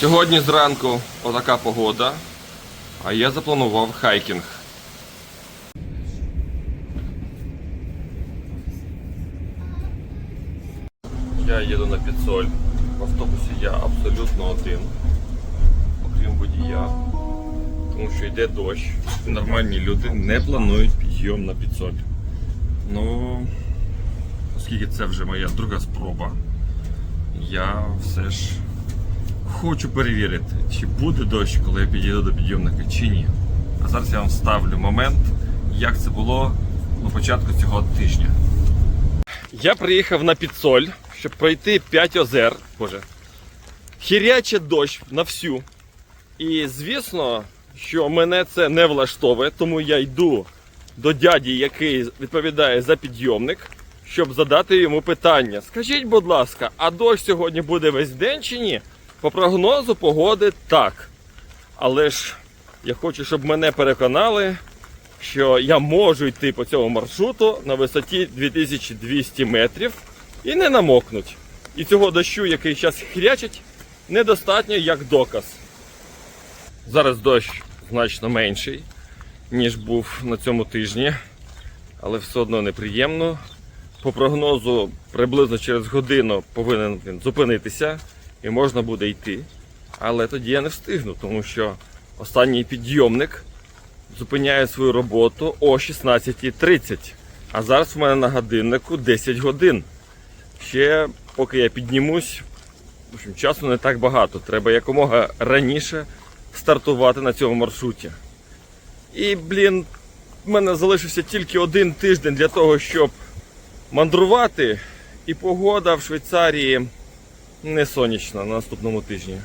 Сьогодні зранку отака погода, а я запланував хайкінг. Я їду на підсоль. В автобусі я абсолютно один, окрім водія, тому що йде дощ. Нормальні люди не планують підйом на підсоль. Ну, оскільки це вже моя друга спроба, я все ж хочу перевірити, чи буде дощ, коли я підійду до підйомника, чи ні. А зараз я вам ставлю момент, як це було на початку цього тижня. Я приїхав на підсоль, щоб пройти 5 озер. Боже. Хіряче дощ на всю. І звісно, що мене це не влаштовує, тому я йду до дяді, який відповідає за підйомник, щоб задати йому питання. Скажіть, будь ласка, а дощ сьогодні буде весь день чи ні? По прогнозу погоди так. Але ж я хочу, щоб мене переконали, що я можу йти по цьому маршруту на висоті 2200 метрів і не намокнуть. І цього дощу, який зараз хрячить, недостатньо як доказ. Зараз дощ значно менший, ніж був на цьому тижні, але все одно неприємно. По прогнозу, приблизно через годину повинен він зупинитися і можна буде йти. Але тоді я не встигну, тому що останній підйомник зупиняє свою роботу о 16.30. А зараз в мене на годиннику 10 годин. Ще поки я піднімусь, в общем, часу не так багато. Треба якомога раніше стартувати на цьому маршруті. І, блін, в мене залишився тільки один тиждень для того, щоб мандрувати. І погода в Швейцарії не сонячна на наступному тижні.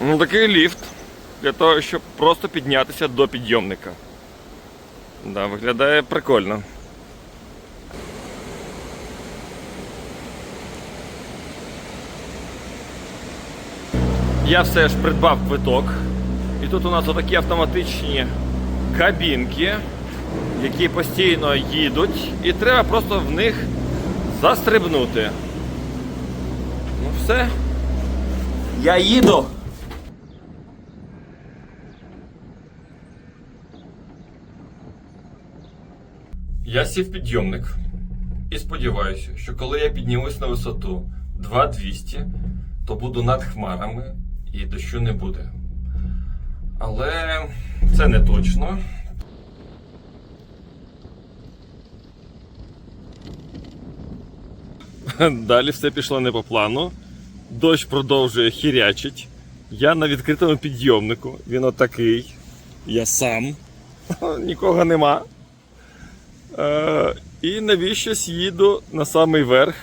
Ну, такий ліфт для того, щоб просто піднятися до підйомника. Да, виглядає прикольно. Я все ж придбав квиток. І тут у нас отакі автоматичні кабінки, які постійно їдуть, і треба просто в них застрибнути. Все. Я їду. Я сів підйомник і сподіваюся, що коли я піднімусь на висоту 2200, то буду над хмарами і дощу не буде. Але це не точно. Далі все пішло не по плану. Дощ продовжує хірячить. Я на відкритому підйомнику. Він отакий. Я сам. Нікого нема. Е, і навіщось їду на самий верх.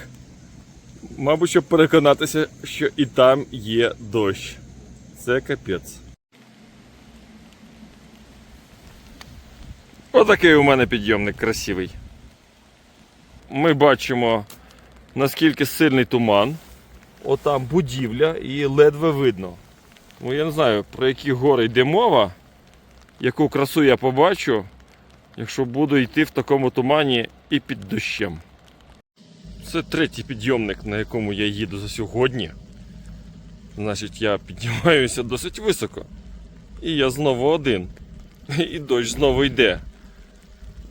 Мабуть, щоб переконатися, що і там є дощ. Це капець. Отакий у мене підйомник красивий. Ми бачимо, наскільки сильний туман. Отам будівля і ледве видно. Ну я не знаю, про які гори йде мова, яку красу я побачу, якщо буду йти в такому тумані і під дощем. Це третій підйомник, на якому я їду за сьогодні. Значить, я піднімаюся досить високо. І я знову один. І дощ знову йде.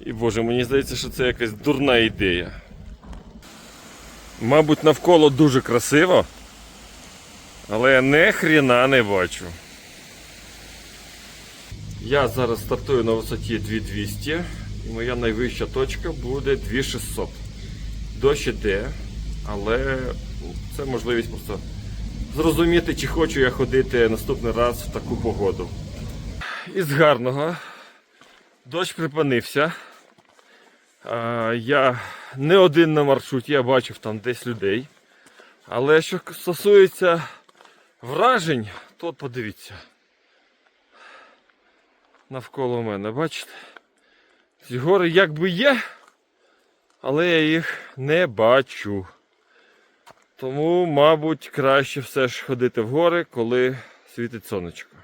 І боже, мені здається, що це якась дурна ідея. Мабуть, навколо дуже красиво, але я не хріна не бачу. Я зараз стартую на висоті 2200 і моя найвища точка буде 2600. Дощ іде, але це можливість просто зрозуміти, чи хочу я ходити наступний раз в таку погоду. Із гарного дощ припинився. Я не один на маршруті, я бачив там десь людей. Але що стосується вражень, то подивіться. Навколо мене, бачите? Ці гори якби є, але я їх не бачу. Тому, мабуть, краще все ж ходити в гори, коли світить сонечко.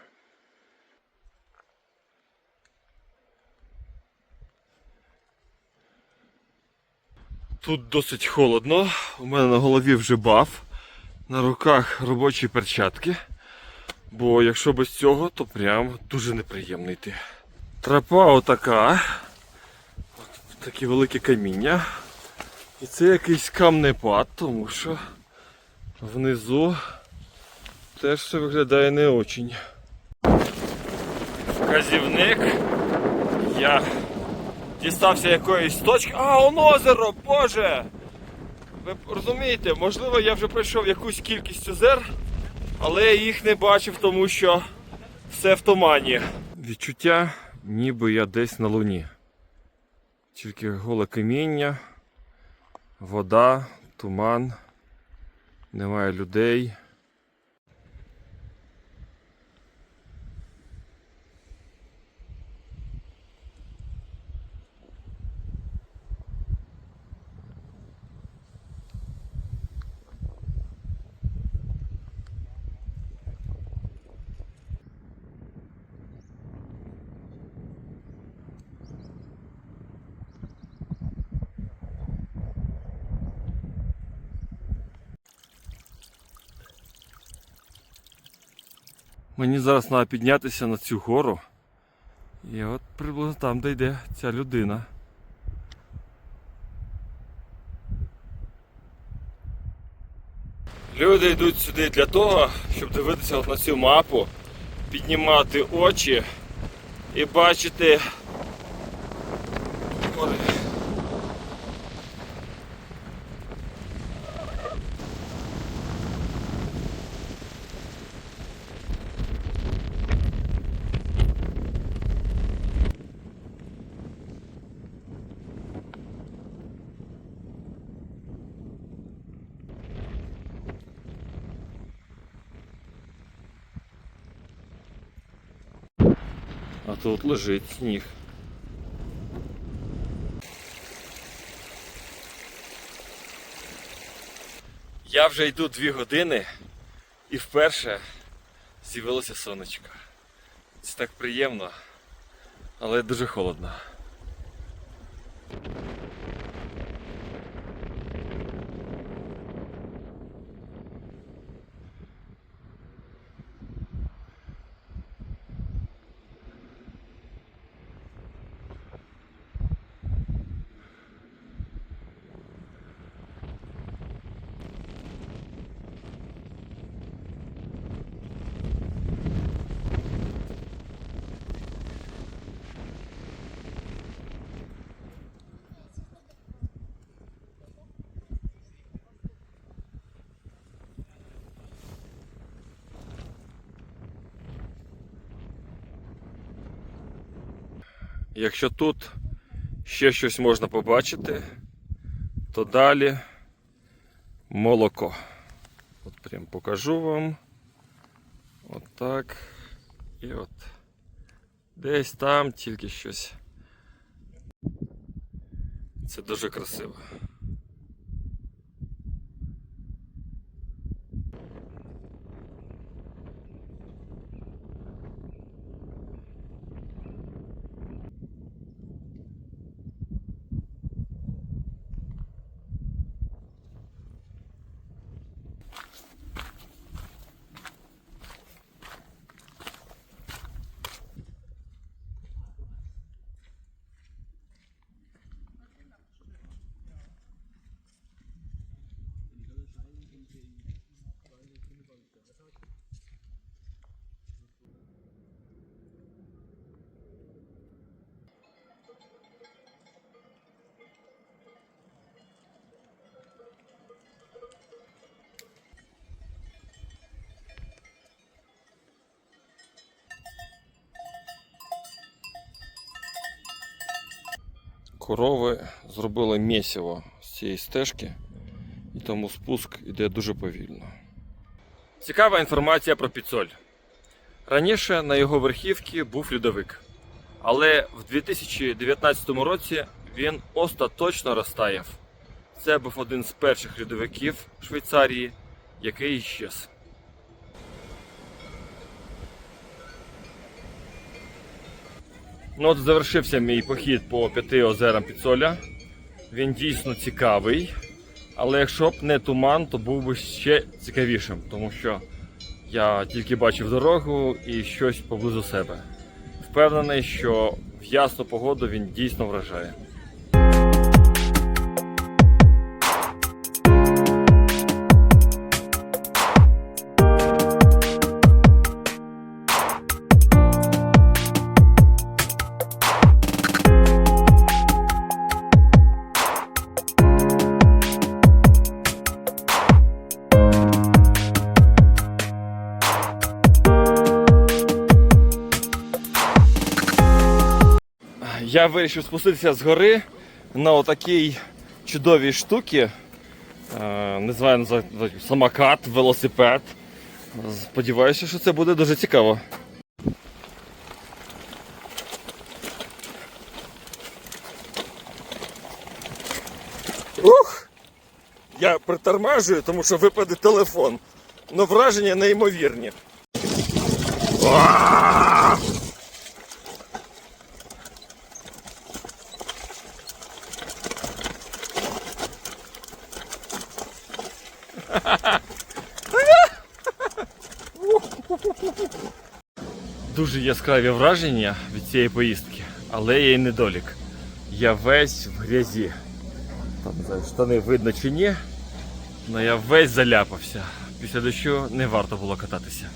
Тут досить холодно. У мене на голові вже баф. на руках робочі перчатки. Бо якщо без цього, то прям дуже неприємно йти. Тропа отака. От такі великі каміння. І це якийсь камнепад, тому що внизу теж все виглядає не очень. Вказівник. Я дістався якоїсь точки. А, он озеро! Боже! Ви розумієте, можливо, я вже пройшов якусь кількість озер, але я їх не бачив, тому що все в тумані. Відчуття, ніби я десь на луні. Тільки голе каміння, вода, туман, немає людей. Мені зараз треба піднятися на цю гору. І от приблизно там, де йде ця людина. Люди йдуть сюди для того, щоб дивитися на цю мапу, піднімати очі і бачити. А тут лежить сніг. Я вже йду дві години і вперше з'явилося сонечко. Це так приємно, але дуже холодно. Якщо тут ще щось можна побачити, то далі молоко. От прям покажу вам. От так. І от. Десь там тільки щось. Це дуже красиво. Корови зробили місиво з цієї стежки, і тому спуск іде дуже повільно. Цікава інформація про Піцоль. Раніше на його верхівці був льодовик, але в 2019 році він остаточно розтаяв. Це був один з перших льодовиків Швейцарії, який іщез. Ну от завершився мій похід по п'яти озерам Піцоля. Він дійсно цікавий. Але якщо б не туман, то був би ще цікавішим, тому що я тільки бачив дорогу і щось поблизу себе. Впевнений, що в ясну погоду він дійсно вражає. Я вирішив спуститися з гори на отакій чудовій штуці. Не знаю, самокат, велосипед. Сподіваюся, що це буде дуже цікаво. Ух! Я притормажую, тому що випаде телефон. Ну враження неймовірні. Уа! Дуже яскраві враження від цієї поїздки, але є й недолік. Я весь в грязі. Там штани видно чи ні, але я весь заляпався. Після дощу не варто було кататися.